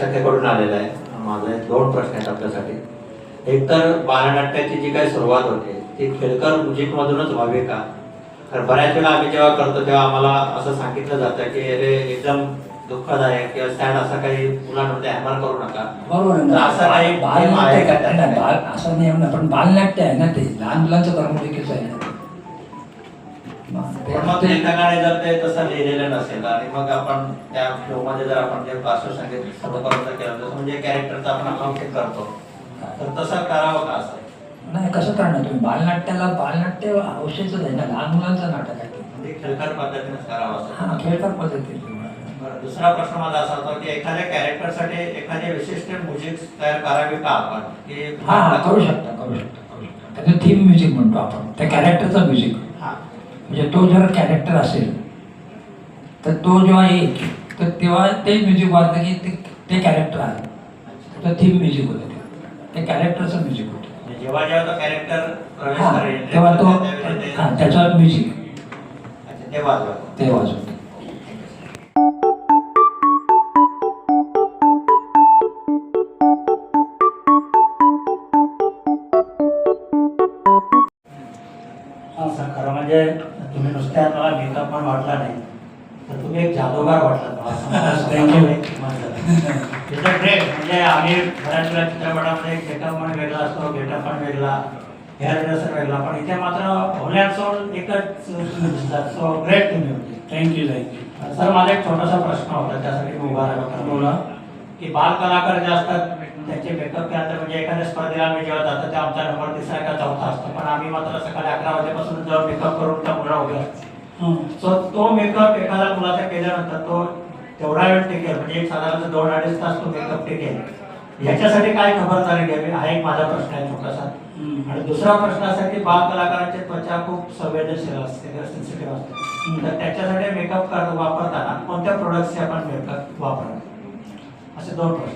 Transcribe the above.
शाखेकडून आलेला आहे. माझे दोन प्रश्न आहेत आपल्यासाठी. एक तर बालनाट्याची जी काही सुरुवात होते ती खेळकर म्युझिक मधूनच व्हावी का? तर बऱ्याच वेळा आम्ही जेव्हा करतो तेव्हा आम्हाला असं सांगितलं जातं की अरे एकदम दुःखदायक किंवा सॅड असा काही मुलांमध्ये हॅमर करू नका. बरोबर आहे असं काही बालनाट्य आहे असं नाही पण बालनाट्य आहे ना ते. लहान मुलांचं आहे. ते. मग ते- पण मग ते- जर ते तसं लिहिलेलं नसेल. आणि मग आपण त्या शोमध्ये जर आपण जे पार्श्वसंगीत सदोपर्यंत केलं जसं म्हणजे कॅरेक्टरचा आपण अकाउंटिंग करतो. तर तसं करावं का असं? नाही कसं करणार तुम्ही? बालनाट्याला बालनाट्य आवश्यकच आहे ना लहान मुलांचं नाटक आहे म्हणजे खेळकर पद्धतीनेच करावं हा असं खेळकर पद्धतीने. दुसरा प्रश्न माझा असा होता की एखाद्या कॅरेक्टरसाठी एखादी विशिष्ट म्युझिक तयार करावी का आपण? की हा हा करू शकता करू शकता करू शकता. त्याचं थीम म्युझिक म्हणतो आपण. त्या कॅरेक्टरचं म्युझिक हा. म्हणजे तो जर कॅरेक्टर असेल तर तो जेव्हा येईल तर तेव्हा ते म्युझिक वाजतं की ते कॅरेक्टर आहे. त्याचं थीम म्युझिक होतं ते. ते कॅरेक्टरचं म्युझिक होतं. म्हणजे जेव्हा जेव्हा तो कॅरेक्टर तेव्हा तो हा त्याच्यावर म्युझिक ते वाजवतं. म्हणजे तुम्ही नुसत्या मला मेकअप पण वाटला नाही तर तुम्ही एक जादूगार वाटला. ग्रेट म्हणजे आम्ही बऱ्याच वेळा चित्रपटामध्ये गेटअप पण वेगळा असतो गेटअप पण वेगळा हेअर ड्रेसर वेगळा पण इथे मात्र होल्यात एकच दिसतात. सो ग्रेट तुम्ही होते. थँक्यू थँक्यू सर माझा एक छोटासा प्रश्न होता त्यासाठी मी उभा राहिलो. बोला. की बाल कलाकार जे असतात त्यांचे मेकअप केल्यानंतर म्हणजे एखाद्या स्पर्धेला आम्ही जेव्हा जातो तेव्हा आमचा नंबर तिसरा का चौथा असतो. पण आम्ही मात्र सकाळी अकरा वाजेपासून जेव्हा मेकअप करून त्या मुला उभे असतो. सो तो मेकअप एखाद्या मुलाचा केल्यानंतर तो तेवढा वेळ टिकेल. म्हणजे एक साधारण दोन अडीच तास तो मेकअप टिकेल. याच्यासाठी काय खबरदारी घ्यावी हा एक माझा प्रश्न आहे छोटासा. आणि दुसरा प्रश्न असा की बाल कलाकारांची त्वचा खूप संवेदनशील असते सेन्सिटिव्ह असते. तर त्याच्यासाठी मेकअप वापरताना कोणत्या प्रोडक्टचे आपण मेकअप वापरावे असे दोन प्रश्न